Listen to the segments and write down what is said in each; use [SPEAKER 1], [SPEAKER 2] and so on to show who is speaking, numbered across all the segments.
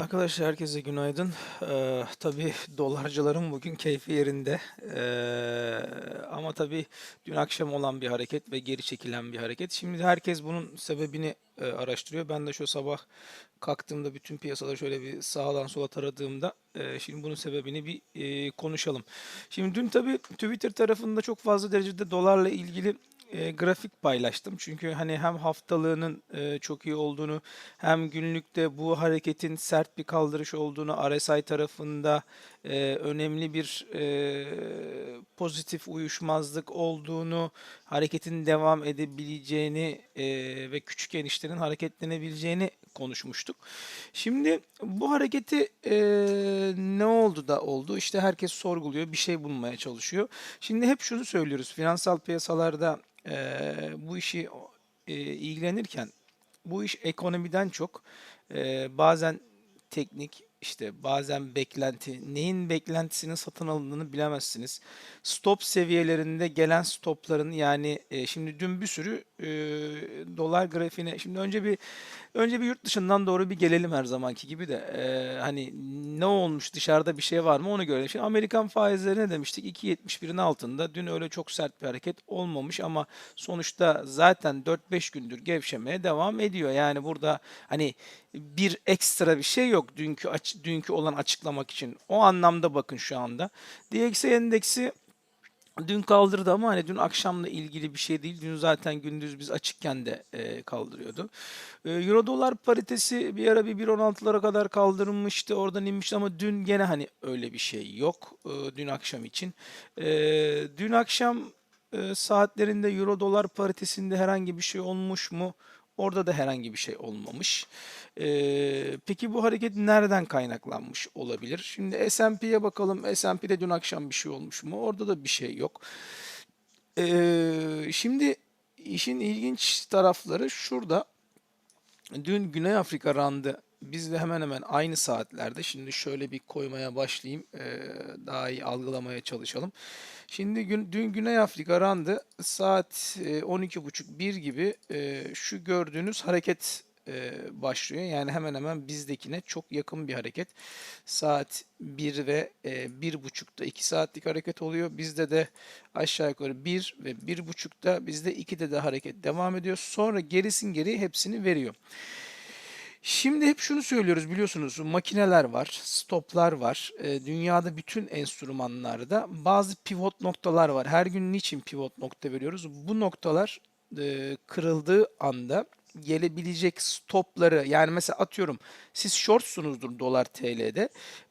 [SPEAKER 1] Arkadaşlar herkese günaydın. Ee, tabii dolarcıların bugün keyfi yerinde. Ee, ama tabii dün akşam olan bir hareket ve geri çekilen bir hareket. Şimdi herkes bunun sebebini e, araştırıyor. Ben de şu sabah kalktığımda bütün piyasada şöyle bir sağdan sola taradığımda e, şimdi bunun sebebini bir e, konuşalım. Şimdi dün tabii Twitter tarafında çok fazla derecede dolarla ilgili e, grafik paylaştım. Çünkü hani hem haftalığının e, çok iyi olduğunu hem günlükte bu hareketin sert bir kaldırış olduğunu RSI tarafında e, önemli bir e, pozitif uyuşmazlık olduğunu, hareketin devam edebileceğini e, ve küçük enişlerin hareketlenebileceğini konuşmuştuk. Şimdi bu hareketi e, ne oldu da oldu? İşte herkes sorguluyor, bir şey bulmaya çalışıyor. Şimdi hep şunu söylüyoruz. Finansal piyasalarda e, bu işi e, ilgilenirken bu iş ekonomiden çok e, bazen teknik işte bazen beklenti neyin beklentisinin satın alındığını bilemezsiniz. Stop seviyelerinde gelen stopların yani e, şimdi dün bir sürü e, dolar grafiğine şimdi önce bir önce bir yurt dışından doğru bir gelelim her zamanki gibi de E, hani ne olmuş dışarıda bir şey var mı onu görelim. Şimdi Amerikan faizleri ne demiştik 2.71'in altında dün öyle çok sert bir hareket olmamış ama sonuçta zaten 4-5 gündür gevşemeye devam ediyor. Yani burada hani bir ekstra bir şey yok dünkü aç, dünkü olan açıklamak için. O anlamda bakın şu anda. DXY endeksi dün kaldırdı ama hani dün akşamla ilgili bir şey değil. Dün zaten gündüz biz açıkken de e, kaldırıyordu. E, Euro dolar paritesi bir ara bir 1.16'lara kadar kaldırılmıştı. Oradan inmişti ama dün gene hani öyle bir şey yok. E, dün akşam için. E, dün akşam e, saatlerinde Euro dolar paritesinde herhangi bir şey olmuş mu? Orada da herhangi bir şey olmamış. Ee, peki bu hareket nereden kaynaklanmış olabilir? Şimdi S&P'ye bakalım. S&P'de dün akşam bir şey olmuş mu? Orada da bir şey yok. Ee, şimdi işin ilginç tarafları şurada. Dün Güney Afrika randı bizle hemen hemen aynı saatlerde. Şimdi şöyle bir koymaya başlayayım. ee, daha iyi algılamaya çalışalım. Şimdi gün, dün Güney Afrika randı saat e, 12.30-1 gibi e, şu gördüğünüz hareket e, başlıyor. Yani hemen hemen bizdekine çok yakın bir hareket. Saat 1 ve e, 1.30'da 2 saatlik hareket oluyor. Bizde de aşağı yukarı 1 ve 1.30'da bizde 2'de de hareket devam ediyor. Sonra gerisin geri hepsini veriyor. Şimdi hep şunu söylüyoruz biliyorsunuz makineler var, stoplar var. E, dünyada bütün enstrümanlarda bazı pivot noktalar var. Her gün niçin pivot nokta veriyoruz? Bu noktalar e, kırıldığı anda gelebilecek stopları yani mesela atıyorum siz shortsunuzdur dolar TL'de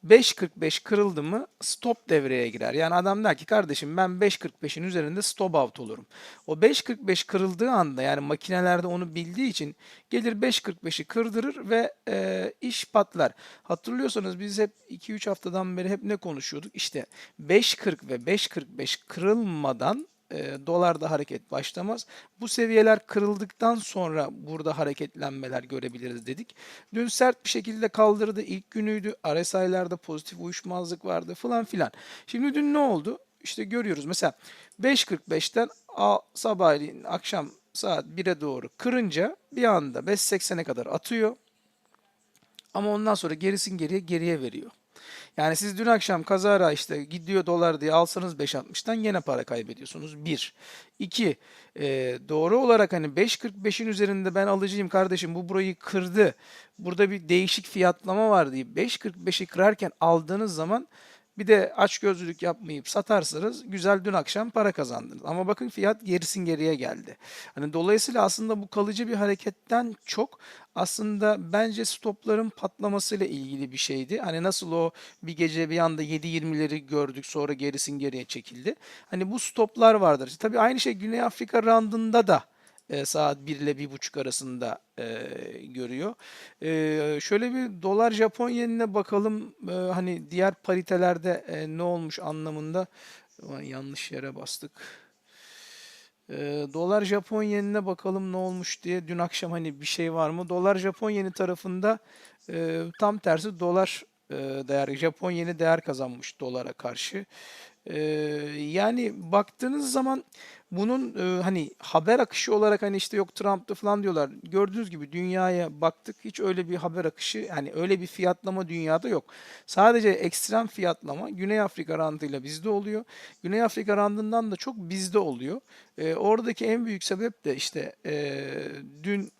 [SPEAKER 1] 5.45 kırıldı mı stop devreye girer. Yani adam der ki kardeşim ben 5.45'in üzerinde stop out olurum. O 5.45 kırıldığı anda yani makinelerde onu bildiği için gelir 5.45'i kırdırır ve e, iş patlar. Hatırlıyorsanız biz hep 2-3 haftadan beri hep ne konuşuyorduk? İşte 5.40 ve 5.45 kırılmadan e, dolarda hareket başlamaz. Bu seviyeler kırıldıktan sonra burada hareketlenmeler görebiliriz dedik. Dün sert bir şekilde kaldırdı. İlk günüydü. RSI'larda pozitif uyuşmazlık vardı falan filan. Şimdi dün ne oldu? İşte görüyoruz. Mesela 5.45'ten a- sabahleyin akşam saat 1'e doğru kırınca bir anda 5.80'e kadar atıyor. Ama ondan sonra gerisin geriye geriye veriyor. Yani siz dün akşam kazara işte gidiyor dolar diye alsanız 5.60'tan yine para kaybediyorsunuz. 1. 2. E, doğru olarak hani 5.45'in üzerinde ben alıcıyım kardeşim bu burayı kırdı. Burada bir değişik fiyatlama var diye 5.45'i kırarken aldığınız zaman bir de açgözlülük yapmayıp satarsanız güzel dün akşam para kazandınız. Ama bakın fiyat gerisin geriye geldi. Hani dolayısıyla aslında bu kalıcı bir hareketten çok aslında bence stopların patlamasıyla ilgili bir şeydi. Hani nasıl o bir gece bir anda 7.20'leri gördük sonra gerisin geriye çekildi. Hani bu stoplar vardır. Tabii aynı şey Güney Afrika randında da e, saat 1 ile 1.30 arasında e, görüyor. E, şöyle bir dolar Japon yenine bakalım. E, hani diğer paritelerde e, ne olmuş anlamında. Aman yanlış yere bastık. E, dolar Japon yenine bakalım ne olmuş diye. Dün akşam hani bir şey var mı? Dolar Japon yeni tarafında e, tam tersi dolar e, değer Japon yeni değer kazanmış dolara karşı. E, yani baktığınız zaman bunun e, hani haber akışı olarak hani işte yok Trump'tı falan diyorlar. Gördüğünüz gibi dünyaya baktık hiç öyle bir haber akışı yani öyle bir fiyatlama dünyada yok. Sadece ekstrem fiyatlama Güney Afrika rantıyla bizde oluyor. Güney Afrika randından da çok bizde oluyor. E, oradaki en büyük sebep de işte e, dün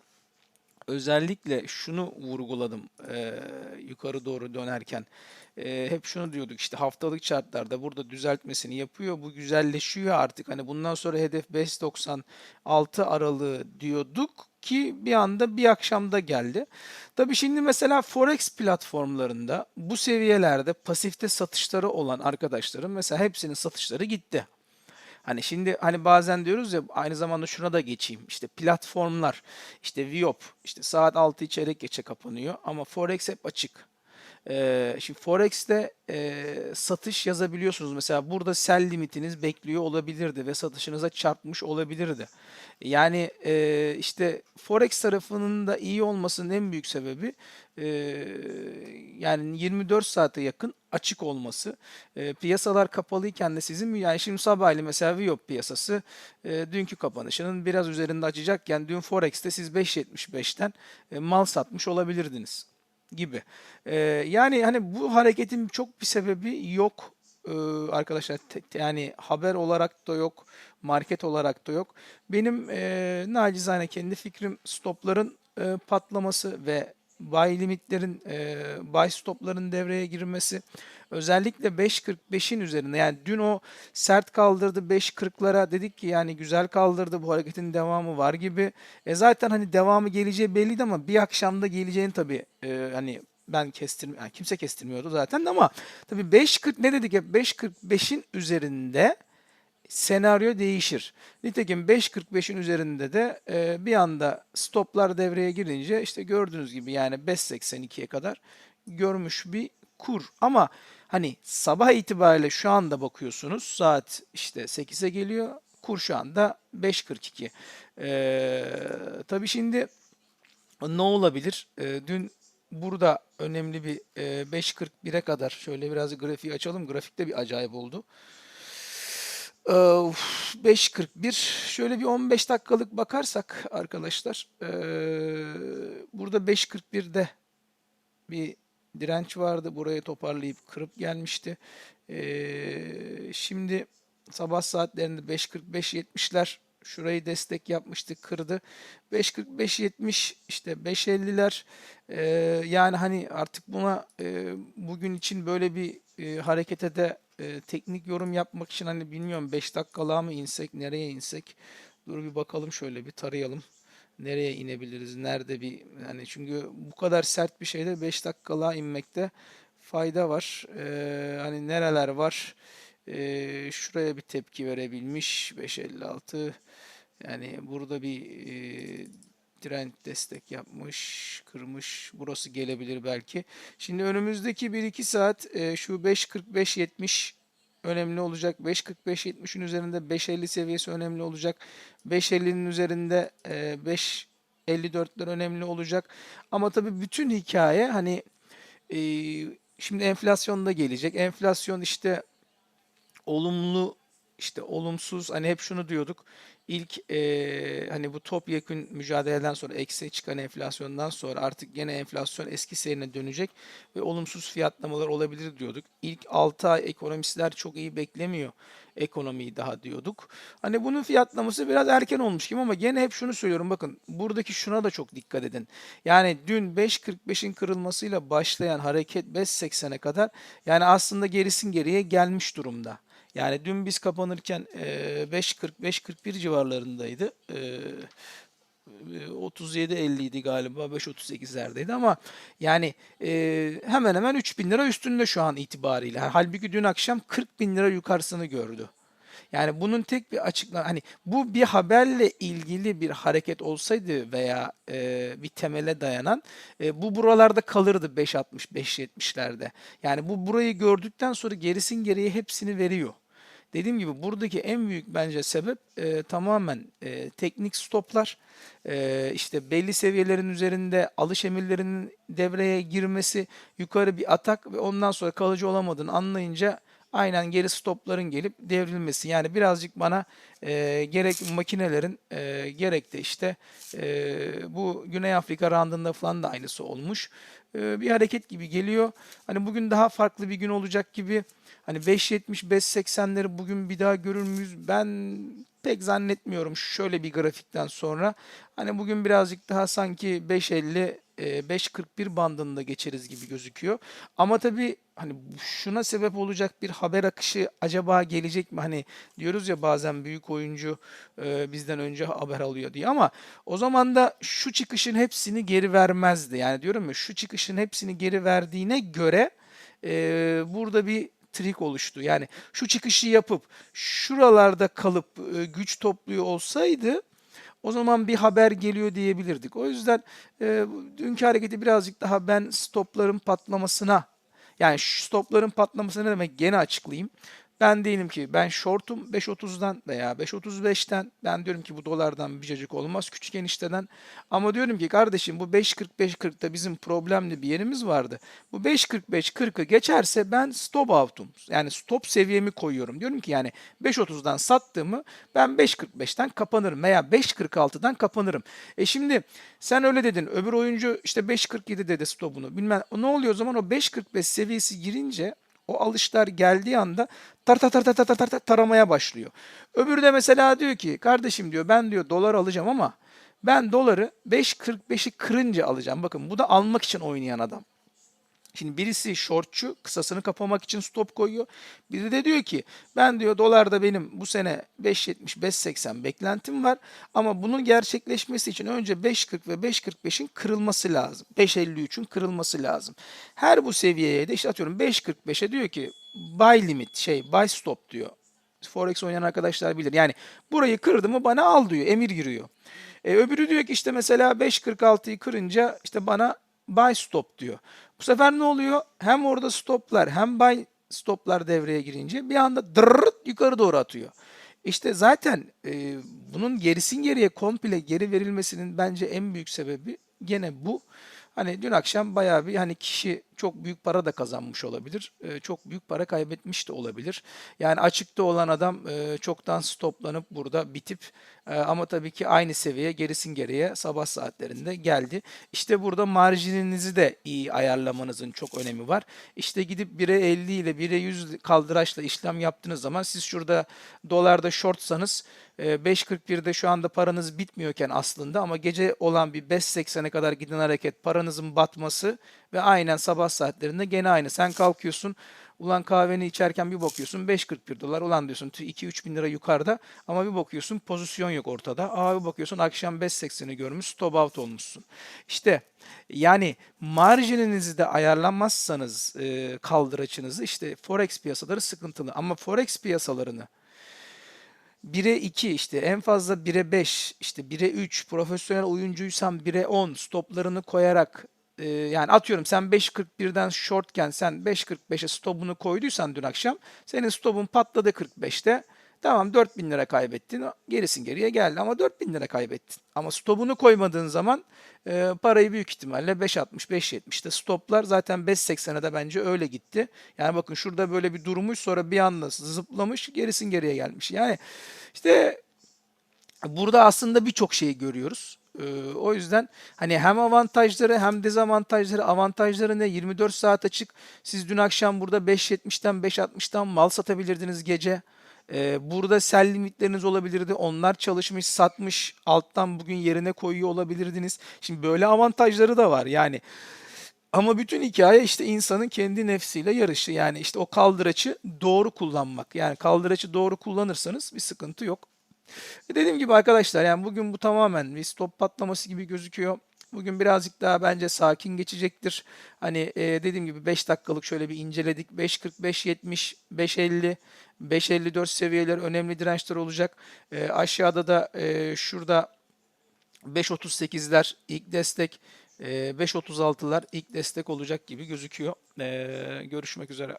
[SPEAKER 1] özellikle şunu vurguladım e, yukarı doğru dönerken. E, hep şunu diyorduk işte haftalık chartlarda burada düzeltmesini yapıyor. Bu güzelleşiyor artık. Hani bundan sonra hedef 5.96 aralığı diyorduk ki bir anda bir akşamda geldi. Tabii şimdi mesela Forex platformlarında bu seviyelerde pasifte satışları olan arkadaşların mesela hepsinin satışları gitti. Hani şimdi hani bazen diyoruz ya aynı zamanda şuna da geçeyim. İşte platformlar, işte Viop, işte saat 6 çeyrek geçe kapanıyor ama Forex hep açık. Ee, şimdi Forex'te e, satış yazabiliyorsunuz. Mesela burada sell limitiniz bekliyor olabilirdi ve satışınıza çarpmış olabilirdi. Yani e, işte Forex tarafının da iyi olmasının en büyük sebebi e, yani 24 saate yakın açık olması. E, piyasalar kapalıyken de sizin yani şimdi sabahleyin mesela Viyop piyasası e, dünkü kapanışının biraz üzerinde açacakken dün Forex'te siz 5.75'ten e, mal satmış olabilirdiniz gibi. Ee, yani hani bu hareketin çok bir sebebi yok ee, arkadaşlar. Te- yani haber olarak da yok, market olarak da yok. Benim e, nacizane kendi fikrim stopların e, patlaması ve buy limitlerin, e, buy stopların devreye girmesi. Özellikle 5.45'in üzerinde yani dün o sert kaldırdı 5.40'lara dedik ki yani güzel kaldırdı bu hareketin devamı var gibi. E zaten hani devamı geleceği belliydi ama bir akşamda geleceğini tabii e, hani ben kestirm yani kimse kestirmiyordu zaten ama tabii 5.40 ne dedik hep 5.45'in üzerinde senaryo değişir. Nitekim 5.45'in üzerinde de e, bir anda stoplar devreye girince işte gördüğünüz gibi yani 5.82'ye kadar görmüş bir kur. Ama hani sabah itibariyle şu anda bakıyorsunuz saat işte 8'e geliyor. Kur şu anda 5.42. E, tabii şimdi ne olabilir? E, dün burada önemli bir e, 5.41'e kadar şöyle biraz grafiği açalım. Grafikte bir acayip oldu. 5.41 şöyle bir 15 dakikalık bakarsak arkadaşlar burada 5.41'de bir direnç vardı. Burayı toparlayıp kırıp gelmişti. Şimdi sabah saatlerinde 5.45-70'ler şurayı destek yapmıştı kırdı. 5.45-70 işte 5.50'ler yani hani artık buna bugün için böyle bir harekete de e, teknik yorum yapmak için hani bilmiyorum 5 dakikalığa mı insek, nereye insek? Dur bir bakalım şöyle bir tarayalım. Nereye inebiliriz? Nerede bir yani çünkü bu kadar sert bir şeyde 5 dakikalığa inmekte fayda var. E, hani nereler var? E, şuraya bir tepki verebilmiş 5.56 yani burada bir e, direnç destek yapmış, kırmış. Burası gelebilir belki. Şimdi önümüzdeki 1-2 saat e, şu 5.45-70 önemli olacak. 5.45-70'in üzerinde 5.50 seviyesi önemli olacak. 5.50'nin üzerinde e, 5.54'ler önemli olacak. Ama tabii bütün hikaye hani e, şimdi enflasyon da gelecek. Enflasyon işte olumlu işte olumsuz hani hep şunu diyorduk ilk e, hani bu topyekün mücadeleden sonra eksiye çıkan enflasyondan sonra artık gene enflasyon eski seyrine dönecek ve olumsuz fiyatlamalar olabilir diyorduk. İlk 6 ay ekonomistler çok iyi beklemiyor ekonomiyi daha diyorduk. Hani bunun fiyatlaması biraz erken olmuş gibi ama gene hep şunu söylüyorum bakın buradaki şuna da çok dikkat edin. Yani dün 5.45'in kırılmasıyla başlayan hareket 5.80'e kadar yani aslında gerisin geriye gelmiş durumda. Yani dün biz kapanırken 5.40-5.41 civarlarındaydı. 37.50 idi galiba 5.38'lerdeydi ama yani hemen hemen 3000 lira üstünde şu an itibariyle. Halbuki dün akşam 40 bin lira yukarısını gördü. Yani bunun tek bir açıklama hani bu bir haberle ilgili bir hareket olsaydı veya e, bir temele dayanan e, bu buralarda kalırdı 5.60 5.70'lerde. Yani bu burayı gördükten sonra gerisin geriye hepsini veriyor. Dediğim gibi buradaki en büyük bence sebep e, tamamen e, teknik stoplar. E, işte belli seviyelerin üzerinde alış emirlerinin devreye girmesi, yukarı bir atak ve ondan sonra kalıcı olamadığını anlayınca aynen geri stopların gelip devrilmesi. Yani birazcık bana e, gerek makinelerin e, gerek de işte e, bu Güney Afrika randında falan da aynısı olmuş. E, bir hareket gibi geliyor. Hani bugün daha farklı bir gün olacak gibi. Hani 5.70 5.80'leri bugün bir daha görür müyüz? Ben pek zannetmiyorum şöyle bir grafikten sonra. Hani bugün birazcık daha sanki 5.50 e, 5.41 bandında geçeriz gibi gözüküyor. Ama tabii hani şuna sebep olacak bir haber akışı acaba gelecek mi? Hani diyoruz ya bazen büyük oyuncu e, bizden önce haber alıyor diye ama o zaman da şu çıkışın hepsini geri vermezdi. Yani diyorum ya şu çıkışın hepsini geri verdiğine göre e, burada bir trik oluştu. Yani şu çıkışı yapıp şuralarda kalıp e, güç topluyor olsaydı o zaman bir haber geliyor diyebilirdik. O yüzden e, dünkü hareketi birazcık daha ben stopların patlamasına yani şu stopların patlaması ne demek gene açıklayayım. Ben değilim ki ben shortum 5.30'dan veya 5.35'ten ben diyorum ki bu dolardan bir cacık olmaz küçük enişteden ama diyorum ki kardeşim bu 5.45-40'da bizim problemli bir yerimiz vardı. Bu 5.45-40'ı geçerse ben stop out'um yani stop seviyemi koyuyorum. Diyorum ki yani 5.30'dan sattığımı ben 5.45'ten kapanırım veya 5.46'dan kapanırım. E şimdi sen öyle dedin öbür oyuncu işte 5.47 dedi stopunu bilmem ne oluyor o zaman o 5.45 seviyesi girince o alışlar geldiği anda tar tar tar tar tar tar, tar taramaya başlıyor. Öbürü de mesela diyor ki kardeşim diyor ben diyor dolar alacağım ama ben doları 5.45'i kırınca alacağım. Bakın bu da almak için oynayan adam. Şimdi birisi shortçu kısasını kapamak için stop koyuyor. Biri de diyor ki ben diyor dolarda benim bu sene 5.70 5.80 beklentim var ama bunun gerçekleşmesi için önce 5.40 ve 5.45'in kırılması lazım. 5.53'ün kırılması lazım. Her bu seviyeye de işte atıyorum 5.45'e diyor ki buy limit şey buy stop diyor. Forex oynayan arkadaşlar bilir. Yani burayı kırdı mı bana al diyor. Emir giriyor. E, öbürü diyor ki işte mesela 5.46'yı kırınca işte bana buy stop diyor. Bu sefer ne oluyor? Hem orada stoplar hem buy stoplar devreye girince bir anda dırırt yukarı doğru atıyor. İşte zaten e, bunun gerisin geriye komple geri verilmesinin bence en büyük sebebi gene bu. Hani dün akşam bayağı bir hani kişi çok büyük para da kazanmış olabilir. E, çok büyük para kaybetmiş de olabilir. Yani açıkta olan adam e, çoktan stoplanıp burada bitip e, ama tabii ki aynı seviyeye gerisin geriye sabah saatlerinde geldi. İşte burada marjininizi de iyi ayarlamanızın çok önemi var. İşte gidip 1'e 50 ile 1'e 100 kaldıraçla işlem yaptığınız zaman siz şurada dolarda shortsanız 5.41'de şu anda paranız bitmiyorken aslında ama gece olan bir 5.80'e kadar giden hareket paranızın batması ve aynen sabah saatlerinde gene aynı. Sen kalkıyorsun ulan kahveni içerken bir bakıyorsun 5.41 dolar ulan diyorsun 2-3 bin lira yukarıda ama bir bakıyorsun pozisyon yok ortada. Aa bir bakıyorsun akşam 5.80'i görmüş stop out olmuşsun. İşte yani marjininizi de ayarlanmazsanız e, kaldıraçınızı işte forex piyasaları sıkıntılı ama forex piyasalarını 1'e 2 işte en fazla 1'e 5 işte 1'e 3 profesyonel oyuncuysan 1'e 10 stoplarını koyarak e, yani atıyorum sen 5.41'den shortken sen 5.45'e stopunu koyduysan dün akşam senin stopun patladı 45'te. Tamam 4000 lira kaybettin. Gerisin geriye geldi ama 4000 lira kaybettin. Ama stopunu koymadığın zaman e, parayı büyük ihtimalle 5.60 5.70'te stoplar zaten 5.80'e de bence öyle gitti. Yani bakın şurada böyle bir durmuş sonra bir anda zıplamış gerisin geriye gelmiş. Yani işte burada aslında birçok şeyi görüyoruz. Ee, o yüzden hani hem avantajları hem dezavantajları avantajları ne 24 saat açık siz dün akşam burada 5.70'ten 5.60'tan mal satabilirdiniz gece. Ee, burada sell limitleriniz olabilirdi. Onlar çalışmış, satmış, alttan bugün yerine koyuyor olabilirdiniz. Şimdi böyle avantajları da var. Yani ama bütün hikaye işte insanın kendi nefsiyle yarışı. Yani işte o kaldıraçı doğru kullanmak. Yani kaldıraçı doğru kullanırsanız bir sıkıntı yok. E, dediğim gibi arkadaşlar yani bugün bu tamamen bir stop patlaması gibi gözüküyor. Bugün birazcık daha bence sakin geçecektir. Hani e, dediğim gibi 5 dakikalık şöyle bir inceledik. 5.45, 70, 5.50, 5.54 seviyeler önemli dirençler olacak. E, aşağıda da e, şurada 5.38'ler ilk destek, e, 5.36'lar ilk destek olacak gibi gözüküyor. E, görüşmek üzere.